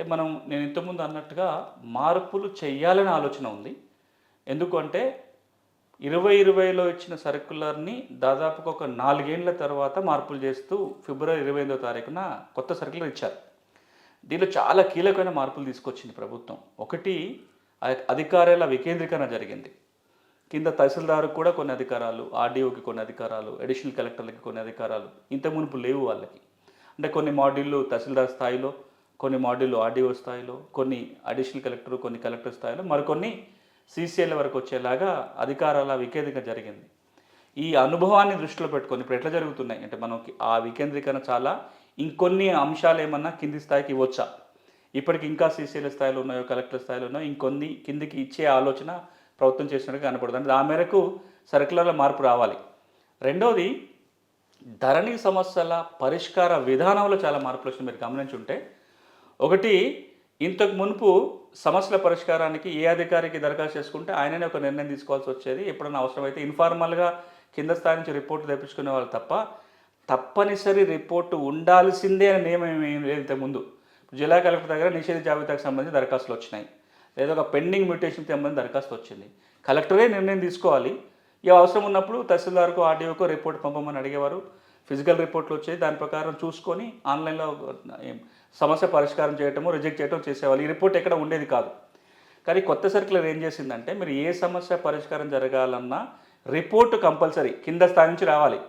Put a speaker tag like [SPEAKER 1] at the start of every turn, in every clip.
[SPEAKER 1] అంటే మనం నేను ఇంతకుముందు అన్నట్టుగా మార్పులు చేయాలనే ఆలోచన ఉంది. ఎందుకంటే ఇరవై ఇరవైలో ఇచ్చిన సర్క్యులర్ని దాదాపుగా ఒక నాలుగేళ్ళ తర్వాత మార్పులు చేస్తూ ఫిబ్రవరి ఇరవై ఎనిమిదో తారీఖున కొత్త సర్క్యులర్ ఇచ్చారు. దీనిలో చాలా కీలకమైన మార్పులు తీసుకొచ్చింది ప్రభుత్వం. ఒకటి అధికారాల వికేంద్రీకరణ జరిగింది. కింద తహసీల్దారు కూడా కొన్ని అధికారాలు ఆర్డీఓకి కొన్ని అధికారాలు అడిషనల్ కలెక్టర్లకి కొన్ని అధికారాలు ఇంత మునుపు లేవు వాళ్ళకి. అంటే కొన్ని మాడ్యూళ్ళు తహసీల్దార్ స్థాయిలో కొన్ని మాడ్యూళ్ళు ఆర్డీఓ స్థాయిలో కొన్ని అడిషనల్ కలెక్టర్ కొన్ని కలెక్టర్ స్థాయిలో మరికొన్ని సీసీఎల్ వరకు వచ్చేలాగా అధికారాల వికేంద్రీకరణ జరిగింది. ఈ అనుభవాన్ని దృష్టిలో పెట్టుకొని ఇప్పుడు ఎట్లా జరుగుతున్నాయి? అంటే మనకి ఆ వికేంద్రీకరణ చాలా ఇంకొన్ని అంశాలు ఏమన్నా కింది స్థాయికి ఇవ్వచ్చా? ఇప్పటికి ఇంకా సీసీఎల్ స్థాయిలో ఉన్నాయో కలెక్టర్ స్థాయిలో ఉన్నాయో ఇంకొన్ని కిందికి ఇచ్చే ఆలోచన ప్రభుత్వం చేసినట్టుగా కనపడుతుంది. అంటే ఆ మేరకు సర్కులర్లో మార్పు రావాలి. రెండోది ధరణి సమస్యల పరిష్కార విధానంలో చాలా మార్పులు వచ్చినాయి. మీరు గమనించి ఉంటే ఒకటి ఇంతకు మునుపు సమస్యల పరిష్కారానికి ఏ అధికారికి దరఖాస్తు చేసుకుంటే ఆయననే ఒక నిర్ణయం తీసుకోవాల్సి వచ్చేది. ఎప్పుడైనా అవసరమైతే ఇన్ఫార్మల్గా కింద స్థాయి నుంచి రిపోర్ట్ తెప్పించుకునే వాళ్ళు తప్ప తప్పనిసరి రిపోర్టు ఉండాల్సిందే అనే నియమం ఏం లేదు ఇంతకుముందు జిల్లా కలెక్టర్ దగ్గర నిషేధ జాబితాకు సంబంధించి దరఖాస్తులు వచ్చినాయి. లేదా ఒక పెండింగ్ మ్యూటేషన్ సంబంధించి దరఖాస్తు వచ్చింది. కలెక్టరే నిర్ణయం తీసుకోవాలి. ఇక అవసరం ఉన్నప్పుడు తహసీల్దార్కు ఆర్డీఓకో రిపోర్ట్ పంపమని అడిగేవారు. ఫిజికల్ రిపోర్ట్లు వచ్చాయి. దాని ప్రకారం చూసుకొని ఆన్లైన్లో సమస్య పరిష్కారం చేయటము రిజెక్ట్ చేయటం చేసేవాళ్ళు. ఈ రిపోర్ట్ ఎక్కడ ఉండేది కాదు. కానీ కొత్త సర్కులర్ ఏం చేసిందంటే మీరు ఏ సమస్య పరిష్కారం జరగాలన్నా రిపోర్ట్ కంపల్సరీ కింద స్థాయి నుంచి రావాలి.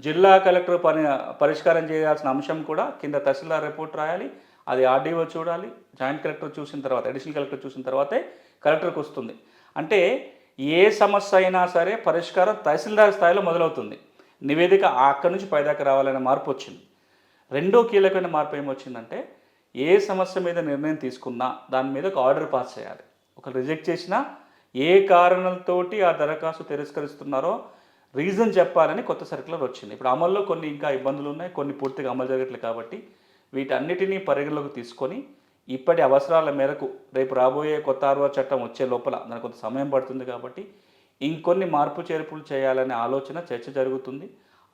[SPEAKER 1] జిల్లా కలెక్టర్ పని పరిష్కారం చేయాల్సిన అంశం కూడా కింద తహసీల్దార్ రిపోర్ట్ రాయాలి. అది ఆర్డీఓ చూడాలి. జాయింట్ కలెక్టర్ చూసిన తర్వాత అడిషనల్ కలెక్టర్ చూసిన తర్వాతే కలెక్టర్కి వస్తుంది. అంటే ఏ సమస్య అయినా సరే పరిష్కారం తహసీల్దార్ స్థాయిలో మొదలవుతుంది. నివేదిక అక్కడి నుంచి పైదాకా రావాలనే మార్పు వచ్చింది. రెండో కీలకమైన మార్పు ఏమొచ్చిందంటే ఏ సమస్య మీద నిర్ణయం తీసుకున్నా దాని మీద ఒక ఆర్డర్ పాస్ చేయాలి. ఒక రిజెక్ట్ చేసినా ఏ కారణాలతోటి ఆ దరఖాస్తు తిరస్కరిస్తున్నారో రీజన్ చెప్పాలని కొత్త సర్కులర్ వచ్చింది. ఇప్పుడు అమల్లో కొన్ని ఇంకా ఇబ్బందులు ఉన్నాయి కొన్ని పూర్తిగా అమలు జరగట్లేదు కాబట్టి వీటన్నిటినీ పరిగణలోకి తీసుకొని ఇప్పటి అవసరాల మేరకు రేపు రాబోయే కొత్త ఆర్వా చట్టం వచ్చే లోపల దానికి కొంత సమయం పడుతుంది కాబట్టి ఇంకొన్ని మార్పు చేర్పులు చేయాలనే ఆలోచన చర్చ జరుగుతుంది.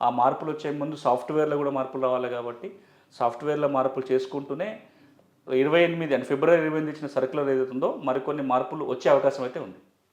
[SPEAKER 1] ఆ మార్పులు వచ్చే ముందు సాఫ్ట్వేర్లో కూడా మార్పులు రావాలి కాబట్టి సాఫ్ట్వేర్లో మార్పులు చేసుకుంటూనే ఇరవై ఎనిమిది అంటే ఫిబ్రవరి ఇరవై ఎనిమిది ఇచ్చిన సర్కులర్ ఉందో మరికొన్ని మార్పులు వచ్చే అవకాశం అయితే ఉంది.